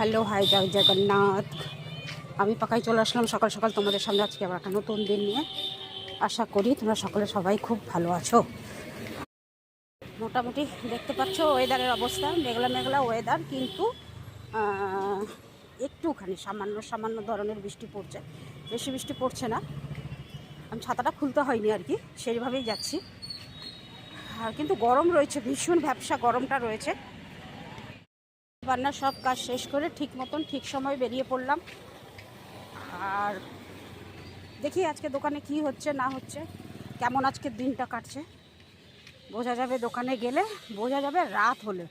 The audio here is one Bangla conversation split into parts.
হ্যালো হাই জয় জগন্নাথ। আমি পাকাই চলে আসলাম সকাল সকাল তোমাদের সামনে আজকে আবার একটা নতুন দিন নিয়ে। আশা করি তোমরা সকলে সবাই খুব ভালো আছো। মোটামুটি দেখতে পাচ্ছ ওয়েদারের অবস্থা, মেঘলা মেঘলা ওয়েদার কিন্তু একটুখানি সামান্য সামান্য ধরনের বৃষ্টি পড়ছে। বেশি বৃষ্টি পড়ছে না। আমি ছাতাটা খুলতে হয়নি আর কি, সেইভাবেই যাচ্ছি। আর কিন্তু গরম রয়েছে, ভীষণ ব্যবসা গরমটা রয়েছে। রান্নার সব কাজ শেষ করে ঠিক মতন, ঠিক সময় বেরিয়ে পড়লাম। আর দেখি আজকে দোকানে কি হচ্ছে, না হচ্ছে, কেমন আজকে দিনটা কাটছে। বোঝা যাবে দোকানে গেলে, বোঝা যাবে রাত হলে।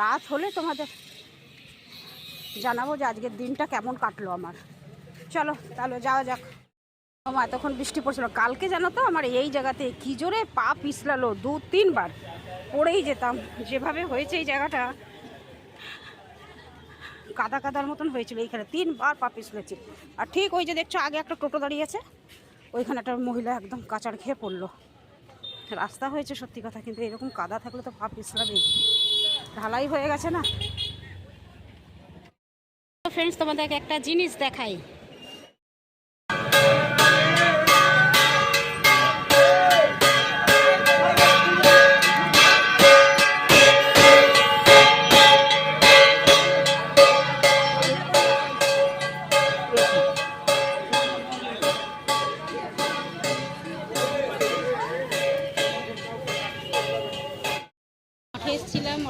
রাত হলে তোমাদের জানাব যে আজকের দিনটা কেমন কাটলো আমার। চলো, তাহলে যাওয়া যাক। আমার এতক্ষণ বৃষ্টি পড়ছিল। কালকে জানো তো, আমার এই জায়গাতে কি জোরে পা পিছলালো দু তিনবার পড়েই যেতাম। যেভাবে হয়েছে এই জায়গাটা কাদা কাদার মতন হয়েছিল এইখানে। তিনবার পা পিছলেছি। আর ঠিক ওই যে দেখছ, আগে একটা টোটো দাঁড়িয়ে আছে। ওইখানে একটা মহিলা একদম কাঁচার খেয়ে পড়ল। রাস্তা হয়েছে সত্যি কথা, কিন্তু এরকম কাদা থাকলে তো পা পিছলাবেই। ঢালাই হয়ে গেছে না? ফ্রেন্ডস তোমাদেরকে একটা জিনিস দেখাই।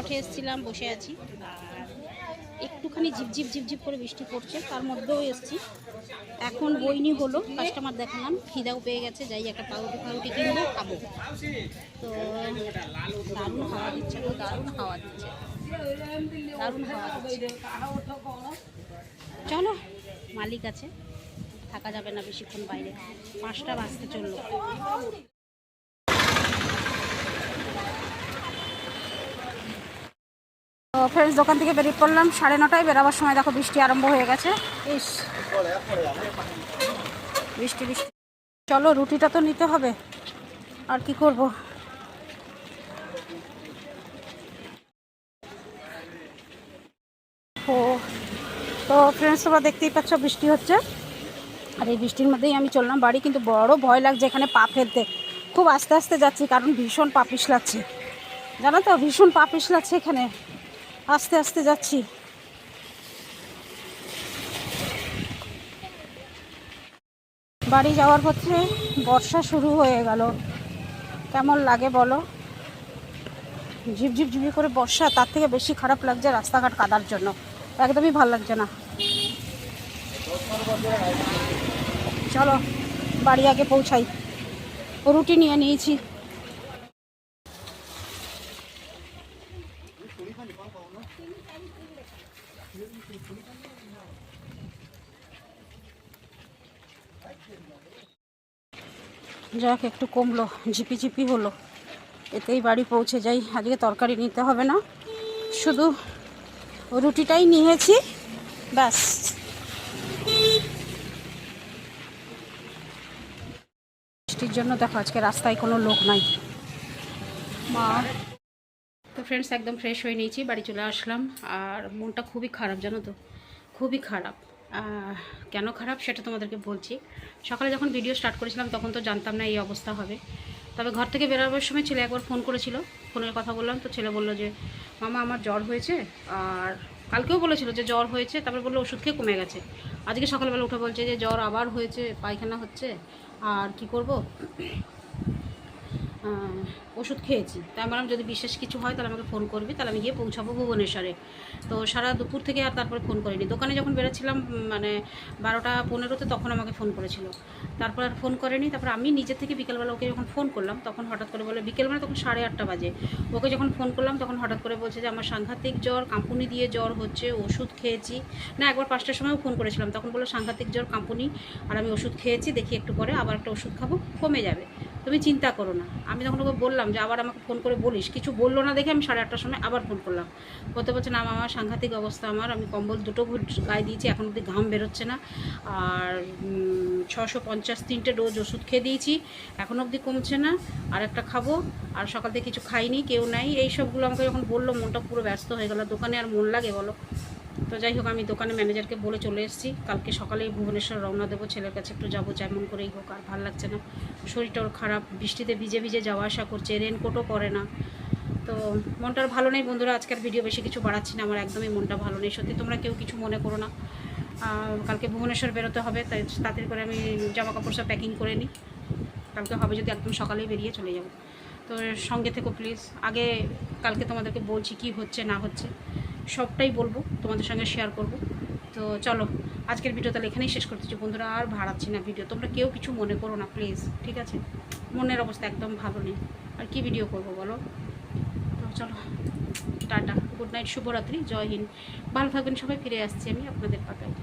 মঠে এসেছিলাম, বসে আছি। আর একটুখানি ঝিপঝিপ ঝিপঝিপ করে বৃষ্টি পড়ছে, তার মধ্যেও এসছি। এখন বইনি হলো কাস্টমার দেখালাম, খিদাও পেয়ে গেছে, যাই একটা পাউরুটি ফাউরুটি কিনবো, খাব। তো দারুণ হাওয়া দিচ্ছে তো দারুণ হাওয়া দিচ্ছে। দারুণ হাওয়া দিচ্ছে। চলো, মালিক আছে, থাকা যাবে না বেশিক্ষণ বাইরে। পাঁচটা বাজতে চলল। ফ্রেন্ডস দোকান থেকে বেরিয়ে পড়লাম। সাড়ে নটায় বেরাবার সময় দেখো বৃষ্টি আরম্ভ হয়ে গেছে। ইস। বৃষ্টি বৃষ্টি। চলো রুটিটা তো নিতে হবে। আর কি করব? ও তো ফ্রেন্ডস তোমরা দেখতেই পাচ্ছ বৃষ্টি হচ্ছে। আর এই বৃষ্টির মধ্যেই আমি চললাম বাড়ি কিন্তু বড় ভয় লাগছে এখানে পা ফেলতে। খুব আস্তে আস্তে যাচ্ছি কারণ ভীষণ পা পিছলাচ্ছে। জানো তো ভীষণ পা পিছলাচ্ছে এখানে। আস্তে আস্তে যাচ্ছি। বাড়ি যাওয়ার পথে বর্ষা শুরু হয়ে গেল। কেমন লাগে বলো? ঝিপঝিপ ঝিপি করে বর্ষা, তার থেকে বেশি খারাপ লাগছে রাস্তাঘাট কাদার জন্য। একদমই ভালো লাগছে না। চলো, বাড়ি আগে পৌঁছাই। রুটি নিয়ে নিয়েছি। যাক, একটু কমলো, ঝিপি ঝিপি হলো। এতেই বাড়ি পৌঁছে যাই। আজকে তরকারি নিতে হবে না। শুধু রুটিটাই নিয়েছি, ব্যাস। বৃষ্টির জন্য দেখো, আজকে রাস্তায় কোনো লোক নাই। মা। ফ্রেন্ডস একদম ফ্রেশ হয়ে নিয়েছি, বাড়ি চলে আসলাম। আর মনটা খুবই খারাপ, জানো তো? খুবই খারাপ। কেন খারাপ সেটা তোমাদেরকে বলছি। সকালে যখন ভিডিও স্টার্ট করেছিলাম, তখন তো জানতাম না এই অবস্থা হবে। তবে ঘর থেকে বেরোবার সময় ছেলে একবার ফোন করেছিল ফোনের কথা বললাম, তো ছেলে বলল যে, মামা, আমার জ্বর হয়েছে। আর কালকেও বলেছিল যে, জ্বর হয়েছে। তারপর বলল, ওষুধ খেয়ে কমে গেছে। আজকে সকালবেলা উঠে বলছে যে, জ্বর আবার হয়েছে, পায়খানা হচ্ছে। আর কি করব? ওষুধ খেয়েছি। তাই বললাম, যদি বিশেষ কিছু হয়, তাহলে আমাকে ফোন করবি। তাহলে আমি গিয়ে পৌঁছাবো ভুবনেশ্বরে। তো সারা দুপুর থেকে আর তারপরে ফোন করিনি। দোকানে যখন বেরোচ্ছিলাম মানে বারোটা পনেরোতে তখন আমাকে ফোন করেছিল। তারপর আর ফোন করেনি। তারপর আমি নিজে থেকে বিকেলবেলা ওকে যখন ফোন করলাম, তখন হঠাৎ করে বলে বিকেল মানে তখন সাড়ে আটটা বাজে। ওকে যখন ফোন করলাম, তখন হঠাৎ করে বলছে যে, আমার সাংঘাতিক জ্বর, কাঁপুনি দিয়ে জ্বর হচ্ছে, ওষুধ খেয়েছি। না, একবার পাঁচটার সময়ও ফোন করেছিলাম। তখন বলল, সাংঘাতিক জ্বর, কাঁপুনি, আর আমি ওষুধ খেয়েছি, দেখি একটু পরে আবার একটা ওষুধ খাব, কমে যাবে। তুমি চিন্তা করো না। আমি তখন ওকে বললাম যে, আবার আমাকে ফোন করে বলিস। কিছু বলল না দেখে আমি সাড়ে আটটার সময় আবার ফোন করলাম। বলতে বলছে, না আমার সাংঘাতিক অবস্থা আমার। আমি কম্বল দুটো গায়ে দিয়েছি, এখন অব্দি ঘাম বেরোচ্ছে না। আর ছশো পঞ্চাশ তিনটে ডোজ ওষুধ খেয়ে দিয়েছি। এখন অবধি কমছে না। আর একটা খাব। আর সকাল থেকে কিছু খাইনি, কেউ নাই। এই সবগুলো আমাকে যখন বলল, মনটা পুরো ব্যস্ত হয়ে গেল। দোকানে আর মন লাগে বলো। তো যাই হোক, আমি দোকানে ম্যানেজারকে বলে চলে এসেছি। কালকে সকালেই ভুবনেশ্বর রওনা দেবো, ছেলের কাছে একটু যাব যেমন করেই হোক, আর ভালো লাগছে না। শরীরটা ওর খারাপ, বৃষ্টিতে ভিজে ভিজে যাওয়া আসা করছে রেনকোটও পরে না। তো মনটার ভালো নেই বন্ধুরা, আজকের ভিডিও বেশি কিছু বাড়াচ্ছি না, আমার একদমই মনটা ভালো নেই। সত্যি তোমরা কেউ কিছু মনে করো না। কালকে ভুবনেশ্বর বেরোতে হবে, তাই তাড়াতাড়ি করে আমি জামা কাপড় সব প্যাকিং করে নিই। কালকে হবে যদি একদম সকালেই বেরিয়ে চলে যাব। তো সঙ্গে থেকো প্লিজ আগে কালকে তোমাদেরকে বলছি কি হচ্ছে, না হচ্ছে। সবটাই বলব, তোমাদের সঙ্গে শেয়ার করব। তো চলো, আজকের ভিডিও তাহলে এখানেই শেষ করতেছি। বন্ধুরা, আর ভাড়াচ্ছি না ভিডিও তোমরা কেউ কিছু মনে করো না প্লিজ ঠিক আছে? মনের অবস্থা একদম ভালো নেই। আর কি ভিডিও করব বলো? তো চলো, টাটা গুড নাইট শুভরাত্রি, জয় হিন্দ। ভালো থাকবেন সবাই, ফিরে আসছি আমি আপনাদের পাতায়।